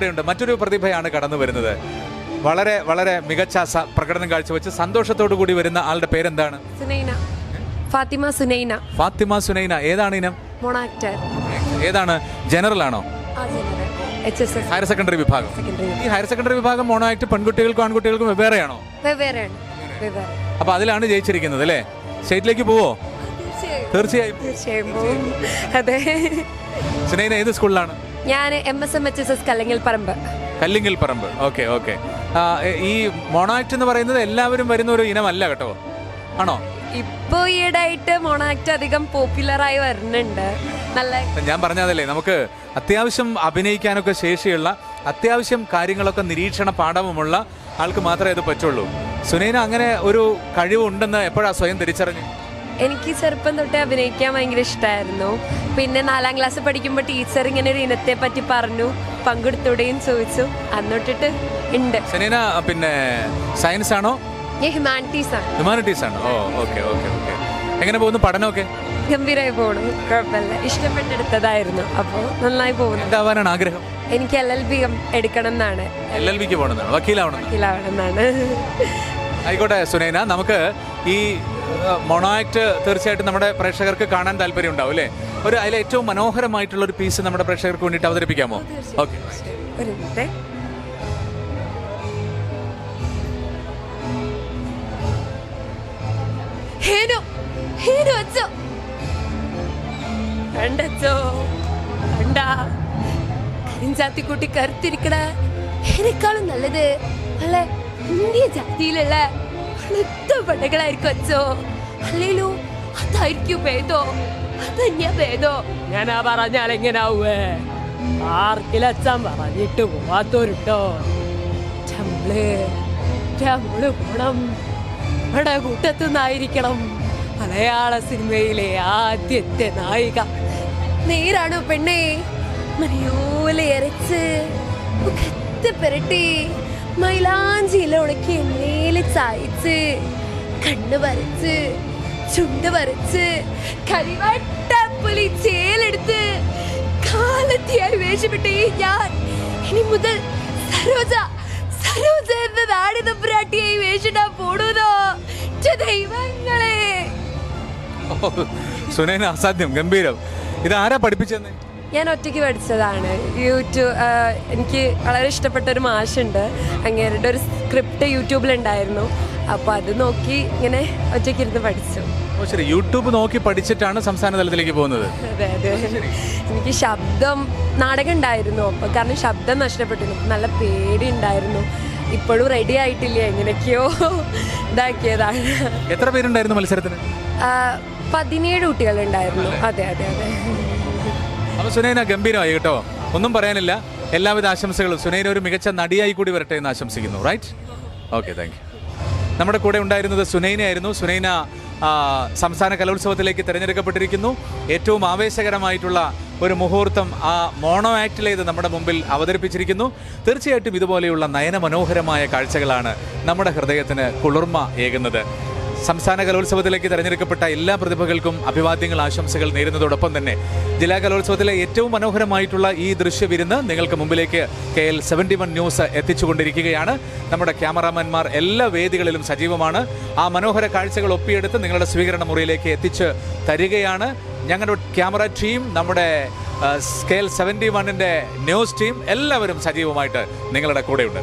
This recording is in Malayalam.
കൂടെയുണ്ട്. മറ്റൊരു പ്രതിഭയാണ് കടന്നു വരുന്നത്. വളരെ വളരെ മികച്ച പ്രകടനം കാഴ്ചവെച്ച് സന്തോഷത്തോടു കൂടി വരുന്ന ആളുടെ പേരെന്താണ്? ഫാത്തിമ സുനൈന. ഫാത്തിമ സുനൈന. ഏതാണ് ഇനം? ഏതാണ്? ജനറൽ. ആണോ ഹയർ സെക്കൻഡറി വിഭാഗം. ഈ ഹയർ സെക്കൻഡറി വിഭാഗം മോണോ ആക്ട് പെൺകുട്ടികൾക്കും ആൺകുട്ടികൾക്കും വെവ്വേറെയാണോ? വെവ്വേറെയാണ്. വെവ്വേറെ. അപ്പൊ അതിലാണ് ജയിച്ചിരിക്കുന്നത് അല്ലേ? സ്റ്റേറ്റിലേക്ക് പോവോ? തീർച്ചയായും. സുനൈന ഏത് സ്കൂളിലാണ്? ഞാൻ M S M H S S Kallingal Paramba. Kallingal Paramba. Okay okay. ഈ മൊണാക്ട് എന്ന് പറയുന്നത് എല്ലാവരും വരുന്ന ഒരു ഇനമല്ല കേട്ടോ. ആണോ? ഇപ്പോ ഈയിടായിട്ട് മോണാക്ട് അധികം പോപ്പുലറായി വരുന്നുണ്ട്. നല്ല ഞാൻ പറഞ്ഞതല്ലേ നമുക്ക് അത്യാവശ്യം അഭിനയിക്കാനൊക്കെ ശേഷിയുള്ള അത്യാവശ്യം കാര്യങ്ങളൊക്കെ നിരീക്ഷണ പാഠവുമുള്ള ആൾക്ക് മാത്രമേ ഇത് പറ്റുള്ളൂ. സുനൈന അങ്ങനെ ഒരു കഴിവുണ്ടെന്ന് എപ്പോഴാ സ്വയം തിരിച്ചറിഞ്ഞു? എനിക്ക് ചെറുപ്പം തൊട്ടേ അഭിനയിക്കാൻ ഭയങ്കര ഇഷ്ടമായിരുന്നു പിന്നെ നാലാം ക്ലാസ് പഠിക്കുമ്പോൾ ടീച്ചർ ഇങ്ങനെ ഒരു ഇനത്തെ പറ്റി പറഞ്ഞു പങ്കെടുത്തൂടെയും ചോദിച്ചു. അന്നൊട്ടിട്ട് ഉണ്ട്. സുനൈന പിന്നെ സയൻസ് ആണോ? ഞാൻ ഹ്യൂമാനിറ്റീസ് ആണ്. ഹ്യൂമാനിറ്റീസ് ആണ്. ഓ ഓക്കെ ഓക്കെ ഓക്കെ എങ്ങനെ പോകുന്നു പഠനമൊക്കെ? ഗംഭീരമായി പോകണം കുഴപ്പമില്ല. ഇഷ്ടപ്പെട്ടെടുത്തതായിരുന്നു. അപ്പോൾ നന്നായി പോകുന്നു എന്താവാനാണ് ആഗ്രഹം? എനിക്ക് എൽ എൽ ബി എടുക്കണം എന്നാണ്. എൽ എൽ ബിക്ക് പോകണമെന്നാണ്. വക്കീലാവണം വക്കീലാവണം എന്നാണ് ആയിക്കോട്ടെ സുനൈന നമുക്ക് ഈ മൊണോ ആക്ട് തീർച്ചയായിട്ടും നമ്മുടെ പ്രേക്ഷകർക്ക് കാണാൻ താല്പര്യം ഉണ്ടാവും അല്ലേ? ഒരു അതിലെ ഏറ്റവും മനോഹരമായിട്ടുള്ള ഒരു പീസ് നമ്മുടെ പ്രേക്ഷകർക്ക് വേണ്ടിയിട്ട് അവതരിപ്പിക്കാമോ? ഓക്കെ. ഹേനു ഹേനു അച്ചോ കണ്ടച്ചോ കണ്ടാ. കരിഞ്ചാത്തിക്കുട്ടി കരുത്തിരിക്കണ എന്നെക്കാളും നല്ലത് അല്ല ഇന്ത്യ ജാതിയിലുള്ള പടകളായിരിക്കും അച്ഛോ. അല്ലേലോ അതായിരിക്കും ഭേദോ. അതന്നെയാ ഭേദോ. ഞാനാ പറഞ്ഞാൽ എങ്ങനാവേ ആർക്കിലച്ചാൻ പറഞ്ഞിട്ട് പോവാത്തോരുട്ടോ നമ്മൾ നമ്മൾ പോണം. നമ്മുടെ കൂട്ടത്തു നിന്നായിരിക്കണം. മലയാള സിനിമയിലെ ആദ്യത്തെ നായിക. നേരാണോ പെണ്ണേ? മലയോല അരച്ച് പുരട്ടി. മൈലാഞ്ചിയില ഉണക്കി എണ്ണയിൽ ചായച്ച് കണ്ണ് വരച്ച് ചുണ്ട് വരച്ച് കരിവട്ടപ്പുലി ചേലെടുത്ത് കാലത്തിയായി വേഷപ്പെട്ട് ഞാൻ. ഇനി മുതൽ സരോജ സരോജ എന്ന നാടിതമ്പുരാട്ടിയായി വേഷിട്ടാ പോടുന്നോ ഛെ, ദൈവങ്ങളെ. സുനേന അസാധ്യം ഗംഭീരം. ഇത് ആരാ പഠിപ്പിച്ചെന്ന്? ഞാൻ ഒറ്റയ്ക്ക് പഠിച്ചതാണ്. യൂട്യൂബ് എനിക്ക് വളരെ ഇഷ്ടപ്പെട്ട ഒരു മാഷുണ്ട്. അങ്ങേരുടെ ഒരു സ്ക്രിപ്റ്റ് യൂട്യൂബിലുണ്ടായിരുന്നു. അപ്പോൾ അത് നോക്കി ഇങ്ങനെ ഒറ്റയ്ക്ക് ഇരുന്ന് പഠിച്ചു. ഓ ശരി. യൂട്യൂബ് നോക്കി പഠിച്ചിട്ടാണ് സംസ്ഥാന തലത്തിലേക്ക് പോകുന്നത്. അതെ അതെ. എനിക്ക് ശബ്ദം നാടകം ഉണ്ടായിരുന്നു അപ്പോൾ കാരണം ശബ്ദം നഷ്ടപ്പെട്ടിരുന്നു. അപ്പോൾ നല്ല പേടി ഉണ്ടായിരുന്നു ഇപ്പോഴും റെഡി ആയിട്ടില്ല? എങ്ങനെയൊക്കെയോ ഇതാക്കിയതാണ്. എത്ര പേരുണ്ടായിരുന്നു മത്സരത്തിന്? ആ, പതിനേഴ് കുട്ടികളുണ്ടായിരുന്നു. അതെ അതെ അതെ. അപ്പൊ സുനൈന ഗംഭീരമായി കേട്ടോ. ഒന്നും പറയാനില്ല. എല്ലാവിധ ആശംസകളും സുനൈന ഒരു മികച്ച നടിയായി കൂടി വരട്ടെ എന്ന് ആശംസിക്കുന്നു. റൈറ്റ് ഓക്കെ താങ്ക് യു നമ്മുടെ കൂടെ ഉണ്ടായിരുന്നത് സുനൈനയായിരുന്നു. സുനൈന സംസ്ഥാന കലോത്സവത്തിലേക്ക് തിരഞ്ഞെടുക്കപ്പെട്ടിരിക്കുന്നു. ഏറ്റവും ആവേശകരമായിട്ടുള്ള ഒരു മുഹൂർത്തം ആ മോണോ ആക്ടിലേത് നമ്മുടെ മുമ്പിൽ അവതരിപ്പിച്ചിരിക്കുന്നു. തീർച്ചയായിട്ടും ഇതുപോലെയുള്ള നയനമനോഹരമായ കാഴ്ചകളാണ് നമ്മുടെ ഹൃദയത്തിന് കുളിർമ ഏകുന്നത്. സംസ്ഥാന കലോത്സവത്തിലേക്ക് തെരഞ്ഞെടുക്കപ്പെട്ട എല്ലാ പ്രതിഭകൾക്കും അഭിവാദ്യങ്ങൾ ആശംസകൾ നേരുന്നതോടൊപ്പം തന്നെ ജില്ലാ കലോത്സവത്തിലെ ഏറ്റവും മനോഹരമായിട്ടുള്ള ഈ ദൃശ്യവിരുന്ന് നിങ്ങൾക്ക് മുമ്പിലേക്ക് K L seventy one news എത്തിച്ചുകൊണ്ടിരിക്കുകയാണ്. നമ്മുടെ ക്യാമറാമാൻമാർ എല്ലാ വേദികളിലും സജീവമാണ്. ആ മനോഹര കാഴ്ചകൾ ഒപ്പിയെടുത്ത് നിങ്ങളുടെ സ്വീകരണ മുറിയിലേക്ക് എത്തിച്ച് തരികയാണ്. ഞങ്ങളുടെ ക്യാമറ ടീം നമ്മുടെ സ്കെയിൽ സെവന്റി വണ്ണിന്റെ ന്യൂസ് ടീം എല്ലാവരും സജീവമായിട്ട് നിങ്ങളുടെ കൂടെയുണ്ട്.